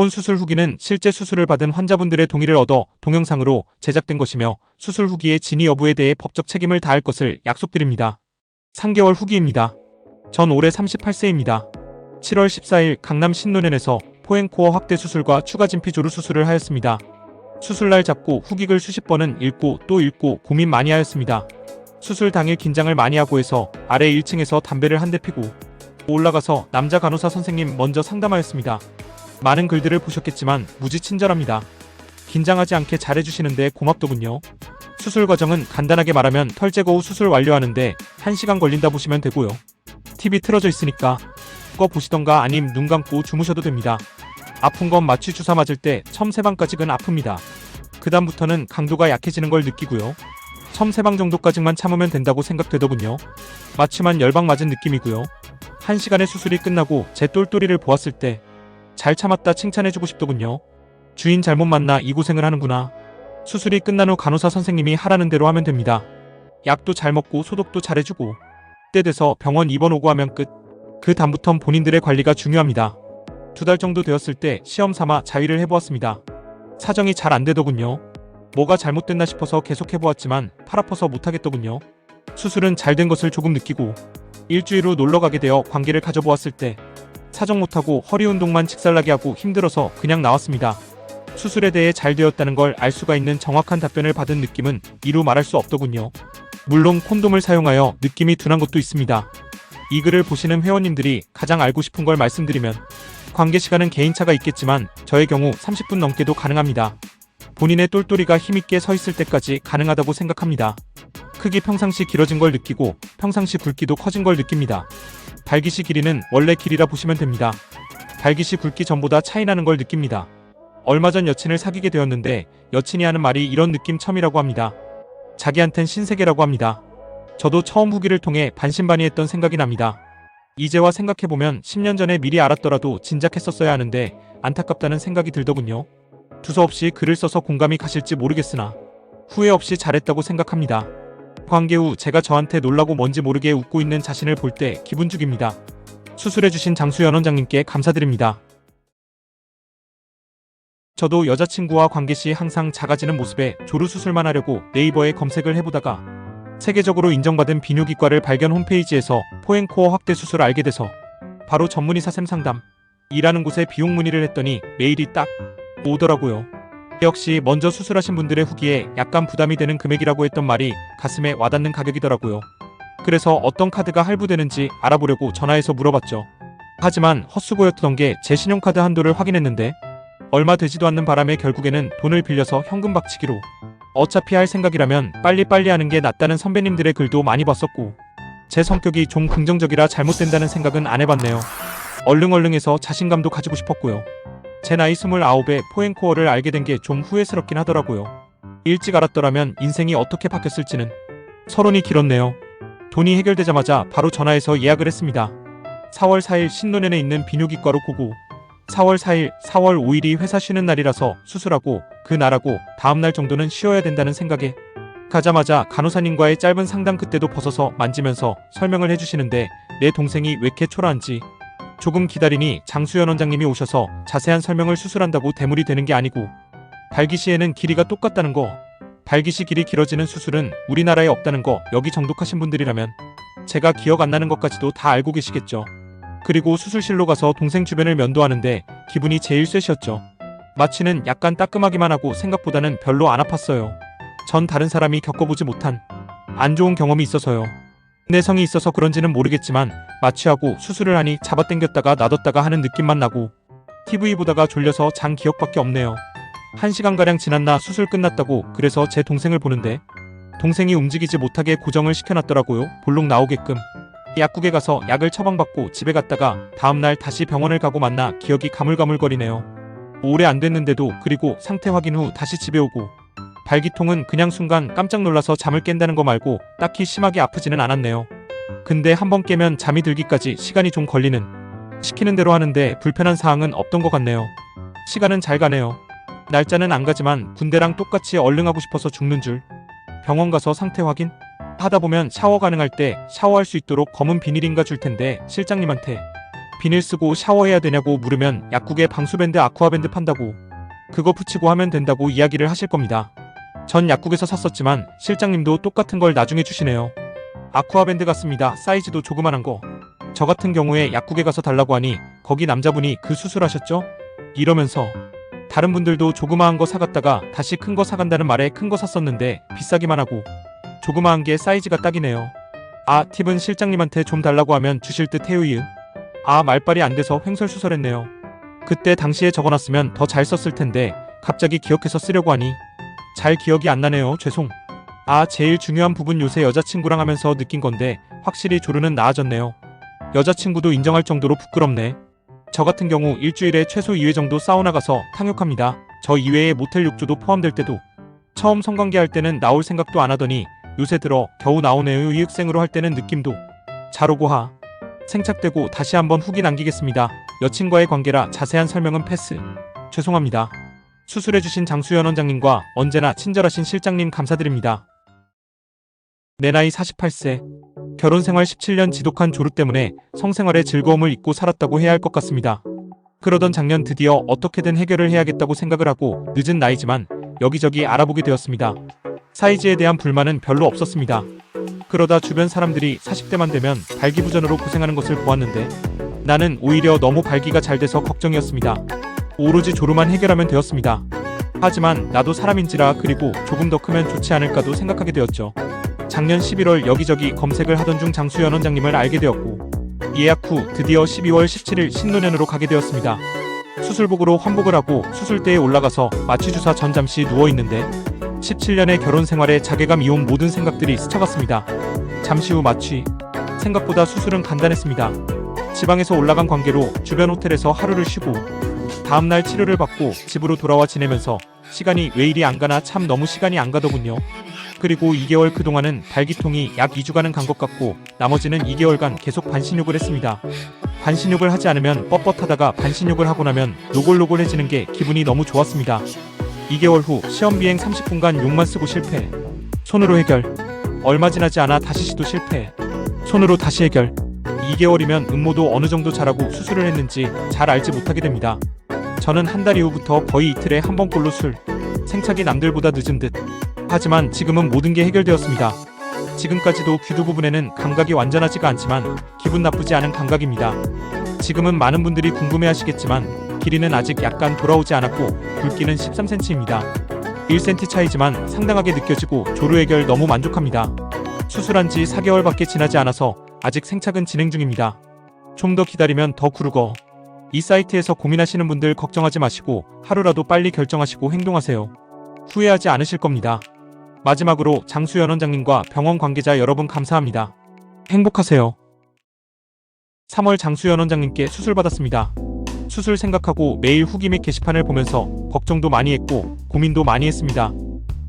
기본 수술 후기는 실제 수술을 받은 환자분들의 동의를 얻어 동영상으로 제작된 것이며 수술 후기의 진위 여부에 대해 법적 책임을 다할 것을 약속드립니다. 3개월 후기입니다. 전 올해 38세입니다. 7월 14일 강남 신논현에서 포행코어 확대 수술과 추가 진피 조루 수술을 하였습니다. 수술날 잡고 후기글 수십 번은 읽고 또 읽고 고민 많이 하였습니다. 수술 당일 긴장을 많이 하고 해서 아래 1층에서 담배를 한 대 피고 올라가서 남자 간호사 선생님 먼저 상담하였습니다. 많은 글들을 보셨겠지만 무지 친절합니다. 긴장하지 않게 잘해주시는데 고맙더군요. 수술 과정은 간단하게 말하면 털 제거 후 수술 완료하는데 1시간 걸린다 보시면 되고요. TV 틀어져 있으니까 꺼 보시던가 아님 눈 감고 주무셔도 됩니다. 아픈 건 마취 주사 맞을 때 첨세방까지는 아픕니다. 그 다음부터는 강도가 약해지는 걸 느끼고요. 첨세방 정도까지만 참으면 된다고 생각되더군요. 마취만 열방 맞은 느낌이고요. 한 시간의 수술이 끝나고 제 똘똘이를 보았을 때 잘 참았다 칭찬해주고 싶더군요. 주인 잘못 만나 이 고생을 하는구나. 수술이 끝난 후 간호사 선생님이 하라는 대로 하면 됩니다. 약도 잘 먹고 소독도 잘해주고 때 돼서 병원 입원 오고 하면 끝. 그 다음부턴 본인들의 관리가 중요합니다. 두 달 정도 되었을 때 시험 삼아 자위를 해보았습니다. 사정이 잘 안 되더군요. 뭐가 잘못됐나 싶어서 계속 해보았지만 팔 아파서 못하겠더군요. 수술은 잘 된 것을 조금 느끼고 일주일 후 놀러 가게 되어 관계를 가져보았을 때 사정 못하고 허리 운동만 직살나게 하고 힘들어서 그냥 나왔습니다. 수술에 대해 잘 되었다는 걸 알 수가 있는 정확한 답변을 받은 느낌은 이루 말할 수 없더군요. 물론 콘돔을 사용하여 느낌이 둔한 것도 있습니다. 이 글을 보시는 회원님들이 가장 알고 싶은 걸 말씀드리면 관계 시간은 개인차가 있겠지만 저의 경우 30분 넘게도 가능합니다. 본인의 똘똘이가 힘있게 서 있을 때까지 가능하다고 생각합니다. 크기 평상시 길어진 걸 느끼고 평상시 굵기도 커진 걸 느낍니다. 발기시 길이는 원래 길이라 보시면 됩니다. 발기시 굵기 전보다 차이 나는 걸 느낍니다. 얼마 전 여친을 사귀게 되었는데 여친이 하는 말이 이런 느낌 첨이라고 합니다. 자기한텐 신세계라고 합니다. 저도 처음 후기를 통해 반신반의했던 생각이 납니다. 이제와 생각해보면 10년 전에 미리 알았더라도 진작했었어야 하는데 안타깝다는 생각이 들더군요. 두서없이 글을 써서 공감이 가실지 모르겠으나 후회 없이 잘했다고 생각합니다. 관계 후 제가 저한테 놀라고 뭔지 모르게 웃고 있는 자신을 볼 때 기분 죽입니다. 수술해주신 장수연 원장님께 감사드립니다. 저도 여자친구와 관계 시 항상 작아지는 모습에 조루 수술만 하려고 네이버에 검색을 해보다가 세계적으로 인정받은 비뇨기과를 발견 홈페이지에서 포행코어 확대 수술을 알게 돼서 바로 전문의사 샘 상담 일하는 곳에 비용 문의를 했더니 메일이 딱 오더라고요. 역시 먼저 수술하신 분들의 후기에 약간 부담이 되는 금액이라고 했던 말이 가슴에 와닿는 가격이더라고요. 그래서 어떤 카드가 할부되는지 알아보려고 전화해서 물어봤죠. 하지만 헛수고였던 게 제 신용카드 한도를 확인했는데 얼마 되지도 않는 바람에 결국에는 돈을 빌려서 현금 박치기로 어차피 할 생각이라면 빨리빨리 하는 게 낫다는 선배님들의 글도 많이 봤었고 제 성격이 좀 긍정적이라 잘못된다는 생각은 안 해봤네요. 얼릉얼릉해서 자신감도 가지고 싶었고요. 제 나이 29에 포행코어를 알게 된 게 좀 후회스럽긴 하더라고요. 일찍 알았더라면 인생이 어떻게 바뀌었을지는 서론이 길었네요. 돈이 해결되자마자 바로 전화해서 예약을 했습니다. 4월 4일 신논현에 있는 비뇨기과로 고고 4월 4일, 4월 5일이 회사 쉬는 날이라서 수술하고 그 날하고 다음 날 정도는 쉬어야 된다는 생각에 가자마자 간호사님과의 짧은 상담 그때도 벗어서 만지면서 설명을 해주시는데 내 동생이 왜 이렇게 초라한지 조금 기다리니 장수연 원장님이 오셔서 자세한 설명을 수술한다고 대물이 되는 게 아니고 발기시에는 길이가 똑같다는 거 발기시 길이 길어지는 수술은 우리나라에 없다는 거 여기 정독하신 분들이라면 제가 기억 안 나는 것까지도 다 알고 계시겠죠. 그리고 수술실로 가서 동생 주변을 면도하는데 기분이 제일 쎄셨죠. 마취는 약간 따끔하기만 하고 생각보다는 별로 안 아팠어요. 전 다른 사람이 겪어보지 못한 안 좋은 경험이 있어서요. 내성이 있어서 그런지는 모르겠지만 마취하고 수술을 하니 잡아당겼다가 놔뒀다가 하는 느낌만 나고 TV 보다가 졸려서 잔 기억밖에 없네요. 한 시간가량 지났나 수술 끝났다고 그래서 제 동생을 보는데 동생이 움직이지 못하게 고정을 시켜놨더라고요. 볼록 나오게끔. 약국에 가서 약을 처방받고 집에 갔다가 다음날 다시 병원을 가고 만나 기억이 가물가물거리네요. 오래 안 됐는데도 그리고 상태 확인 후 다시 집에 오고 발기통은 그냥 순간 깜짝 놀라서 잠을 깬다는 거 말고 딱히 심하게 아프지는 않았네요. 근데 한 번 깨면 잠이 들기까지 시간이 좀 걸리는 시키는 대로 하는데 불편한 사항은 없던 것 같네요. 시간은 잘 가네요. 날짜는 안 가지만 군대랑 똑같이 얼른하고 싶어서 죽는 줄. 병원 가서 상태 확인? 하다 보면 샤워 가능할 때 샤워할 수 있도록 검은 비닐인가 줄 텐데 실장님한테 비닐 쓰고 샤워해야 되냐고 물으면 약국에 방수밴드 아쿠아밴드 판다고 그거 붙이고 하면 된다고 이야기를 하실 겁니다. 전 약국에서 샀었지만 실장님도 똑같은 걸 나중에 주시네요. 아쿠아밴드 같습니다. 사이즈도 조그만한 거. 저 같은 경우에 약국에 가서 달라고 하니 거기 남자분이 그 수술하셨죠? 이러면서 다른 분들도 조그마한 거 사갔다가 다시 큰 거 사간다는 말에 큰 거 샀었는데 비싸기만 하고 조그마한 게 사이즈가 딱이네요. 아 팁은 실장님한테 좀 달라고 하면 주실 듯 해요이응. 아 말빨이 안 돼서 횡설수설했네요. 그때 당시에 적어놨으면 더 잘 썼을 텐데 갑자기 기억해서 쓰려고 하니 잘 기억이 안 나네요. 죄송. 아 제일 중요한 부분 요새 여자친구랑 하면서 느낀 건데 확실히 조르는 나아졌네요. 여자친구도 인정할 정도로 부끄럽네. 저 같은 경우 일주일에 최소 2회 정도 사우나 가서 탕욕합니다. 저 이외에 모텔 욕조도 포함될 때도 처음 성관계 할 때는 나올 생각도 안 하더니 요새 들어 겨우 나오네요. 이육생으로 할 때는 느낌도 잘 오고 하. 생착되고 다시 한번 후기 남기겠습니다. 여친과의 관계라 자세한 설명은 패스. 죄송합니다. 수술해주신 장수연 원장님과 언제나 친절하신 실장님 감사드립니다. 내 나이 48세. 결혼 생활 17년 지독한 조루 때문에 성생활의 즐거움을 잊고 살았다고 해야 할 것 같습니다. 그러던 작년 드디어 어떻게든 해결을 해야겠다고 생각을 하고 늦은 나이지만 여기저기 알아보게 되었습니다. 사이즈에 대한 불만은 별로 없었습니다. 그러다 주변 사람들이 40대만 되면 발기부전으로 고생하는 것을 보았는데 나는 오히려 너무 발기가 잘 돼서 걱정이었습니다. 오로지 조루만 해결하면 되었습니다. 하지만 나도 사람인지라 그리고 조금 더 크면 좋지 않을까도 생각하게 되었죠. 작년 11월 여기저기 검색을 하던 중 장수연 원장님을 알게 되었고 예약 후 드디어 12월 17일 신노년으로 가게 되었습니다. 수술복으로 환복을 하고 수술대에 올라가서 마취주사 전 잠시 누워 있는데 17년의 결혼 생활에 자괴감 이온 모든 생각들이 스쳐갔습니다. 잠시 후 마취. 생각보다 수술은 간단했습니다. 지방에서 올라간 관계로 주변 호텔에서 하루를 쉬고 다음날 치료를 받고 집으로 돌아와 지내면서 시간이 왜 이리 안 가나 참 너무 시간이 안 가더군요. 그리고 2개월 그동안은 발기통이 약 2주간은 간 것 같고 나머지는 2개월간 계속 반신욕을 했습니다. 반신욕을 하지 않으면 뻣뻣하다가 반신욕을 하고 나면 노골노골해지는 게 기분이 너무 좋았습니다. 2개월 후 시험 비행 30분간 욕만 쓰고 실패. 손으로 해결. 얼마 지나지 않아 다시 시도 실패. 손으로 다시 해결. 2개월이면 음모도 어느 정도 잘하고 수술을 했는지 잘 알지 못하게 됩니다. 저는 한 달 이후부터 거의 이틀에 한 번꼴로 술. 생착이 남들보다 늦은 듯. 하지만 지금은 모든 게 해결되었습니다. 지금까지도 귀두 부분에는 감각이 완전하지가 않지만 기분 나쁘지 않은 감각입니다. 지금은 많은 분들이 궁금해 하시겠지만 길이는 아직 약간 돌아오지 않았고 굵기는 13cm입니다. 1cm 차이지만 상당하게 느껴지고 조루 해결 너무 만족합니다. 수술한 지 4개월밖에 지나지 않아서 아직 생착은 진행 중입니다. 좀 더 기다리면 더 구르거. 이 사이트에서 고민하시는 분들 걱정하지 마시고 하루라도 빨리 결정하시고 행동하세요. 후회하지 않으실 겁니다. 마지막으로 장수연 원장님과 병원 관계자 여러분 감사합니다. 행복하세요. 3월 장수연 원장님께 수술 받았습니다. 수술 생각하고 매일 후기 및 게시판을 보면서 걱정도 많이 했고 고민도 많이 했습니다.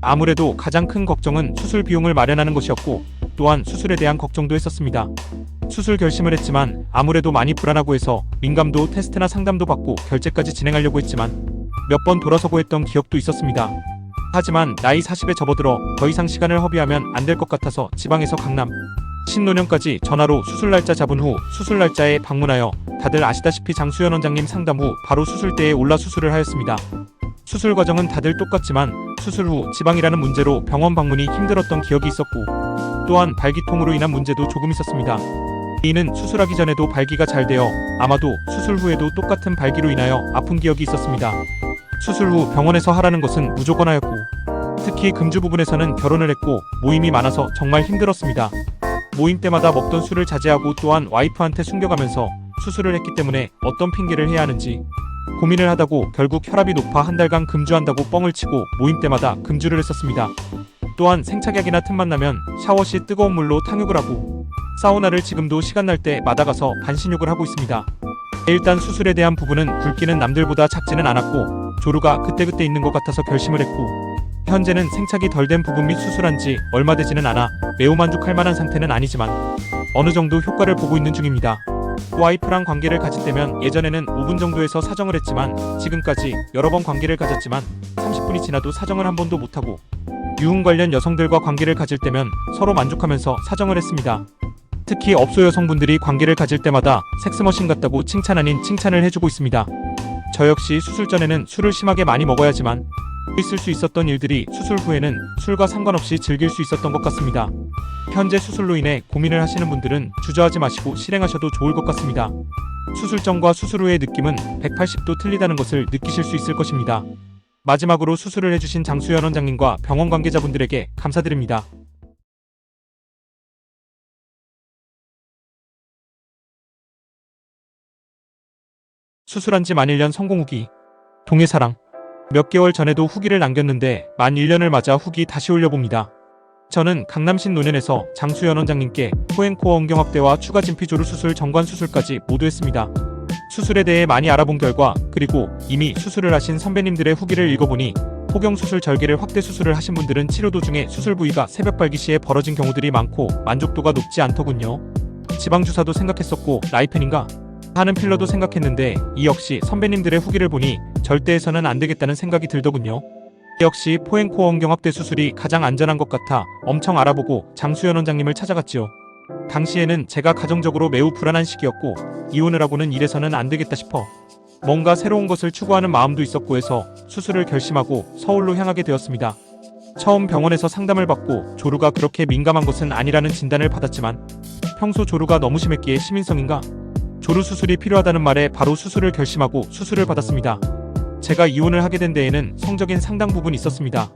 아무래도 가장 큰 걱정은 수술 비용을 마련하는 것이었고 또한 수술에 대한 걱정도 했었습니다. 수술 결심을 했지만 아무래도 많이 불안하고 해서 민감도 테스트나 상담도 받고 결제까지 진행하려고 했지만 몇 번 돌아서고 했던 기억도 있었습니다. 하지만 나이 40에 접어들어 더 이상 시간을 허비하면 안 될 것 같아서 지방에서 강남 신노년까지 전화로 수술 날짜 잡은 후 수술 날짜에 방문하여 다들 아시다시피 장수연 원장님 상담 후 바로 수술대에 올라 수술을 하였습니다. 수술 과정은 다들 똑같지만 수술 후 지방이라는 문제로 병원 방문이 힘들었던 기억이 있었고 또한 발기통으로 인한 문제도 조금 있었습니다. 이는 수술하기 전에도 발기가 잘 되어 아마도 수술 후에도 똑같은 발기로 인하여 아픈 기억이 있었습니다. 수술 후 병원에서 하라는 것은 무조건 하였고 특히 금주 부분에서는 결혼을 했고 모임이 많아서 정말 힘들었습니다. 모임 때마다 먹던 술을 자제하고 또한 와이프한테 숨겨가면서 수술을 했기 때문에 어떤 핑계를 해야 하는지 고민을 하다고 결국 혈압이 높아 한 달간 금주한다고 뻥을 치고 모임 때마다 금주를 했었습니다. 또한 생착약이나 틈만 나면 샤워 시 뜨거운 물로 탕욕을 하고 사우나를 지금도 시간 날 때마다 가서 반신욕을 하고 있습니다. 일단 수술에 대한 부분은 굵기는 남들보다 작지는 않았고 조루가 그때그때 있는 것 같아서 결심을 했고 현재는 생착이 덜 된 부분 및 수술한 지 얼마 되지는 않아 매우 만족할 만한 상태는 아니지만 어느 정도 효과를 보고 있는 중입니다. 와이프랑 관계를 가질 때면 예전에는 5분 정도에서 사정을 했지만 지금까지 여러 번 관계를 가졌지만 30분이 지나도 사정을 한 번도 못하고 유흥 관련 여성들과 관계를 가질 때면 서로 만족하면서 사정을 했습니다. 특히 업소 여성분들이 관계를 가질 때마다 섹스머신 같다고 칭찬 아닌 칭찬을 해주고 있습니다. 저 역시 수술 전에는 술을 심하게 많이 먹어야지만 있을 수 있었던 일들이 수술 후에는 술과 상관없이 즐길 수 있었던 것 같습니다. 현재 수술로 인해 고민을 하시는 분들은 주저하지 마시고 실행하셔도 좋을 것 같습니다. 수술 전과 수술 후의 느낌은 180도 틀리다는 것을 느끼실 수 있을 것입니다. 마지막으로 수술을 해주신 장수연 원장님과 병원 관계자분들에게 감사드립니다. 수술한 지 만 1년 성공 후기. 동해사랑. 몇 개월 전에도 후기를 남겼는데 만 1년을 맞아 후기 다시 올려봅니다. 저는 강남신 노년에서 장수연 원장님께 포행코어 엉경확대와 추가 진피조루 수술 정관 수술까지 모두 했습니다. 수술에 대해 많이 알아본 결과 그리고 이미 수술을 하신 선배님들의 후기를 읽어보니 포경 수술 절개를 확대 수술을 하신 분들은 치료 도중에 수술 부위가 새벽 발기 시에 벌어진 경우들이 많고 만족도가 높지 않더군요. 지방 주사도 생각했었고 라이펜인가 하는 필러도 생각했는데 이 역시 선배님들의 후기를 보니 절대해서는 안 되겠다는 생각이 들더군요. 역시 포행코어 엉경확대 수술이 가장 안전한 것 같아 엄청 알아보고 장수연 원장님을 찾아갔지요. 당시에는 제가 가정적으로 매우 불안한 시기였고 이혼을 하고는 이래서는 안 되겠다 싶어 뭔가 새로운 것을 추구하는 마음도 있었고 해서 수술을 결심하고 서울로 향하게 되었습니다. 처음 병원에서 상담을 받고 조루가 그렇게 민감한 것은 아니라는 진단을 받았지만 평소 조루가 너무 심했기에 시민성인가 조루 수술이 필요하다는 말에 바로 수술을 결심하고 수술을 받았습니다. 제가 이혼을 하게 된 데에는 성적인 상당 부분 있었습니다.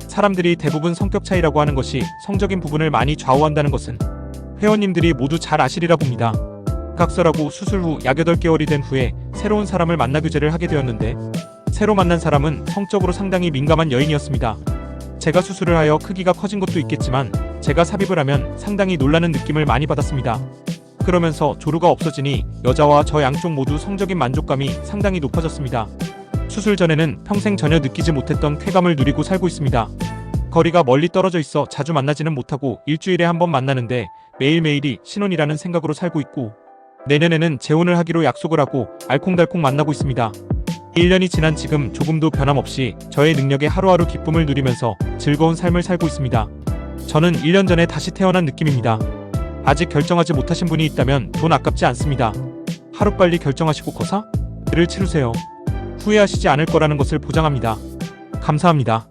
사람들이 대부분 성격 차이라고 하는 것이 성적인 부분을 많이 좌우한다는 것은 회원님들이 모두 잘 아시리라 봅니다. 각설하고 수술 후 약 8개월이 된 후에 새로운 사람을 만나 교제를 하게 되었는데 새로 만난 사람은 성적으로 상당히 민감한 여인이었습니다. 제가 수술을 하여 크기가 커진 것도 있겠지만 제가 삽입을 하면 상당히 놀라는 느낌을 많이 받았습니다. 그러면서 조루가 없어지니 여자와 저 양쪽 모두 성적인 만족감이 상당히 높아졌습니다. 수술 전에는 평생 전혀 느끼지 못했던 쾌감을 누리고 살고 있습니다. 거리가 멀리 떨어져 있어 자주 만나지는 못하고 일주일에 한 번 만나는데 매일매일이 신혼이라는 생각으로 살고 있고 내년에는 재혼을 하기로 약속을 하고 알콩달콩 만나고 있습니다. 1년이 지난 지금 조금도 변함없이 저의 능력에 하루하루 기쁨을 누리면서 즐거운 삶을 살고 있습니다. 저는 1년 전에 다시 태어난 느낌입니다. 아직 결정하지 못하신 분이 있다면 돈 아깝지 않습니다. 하루빨리 결정하시고 거사? 를 치르세요. 후회하시지 않을 거라는 것을 보장합니다. 감사합니다.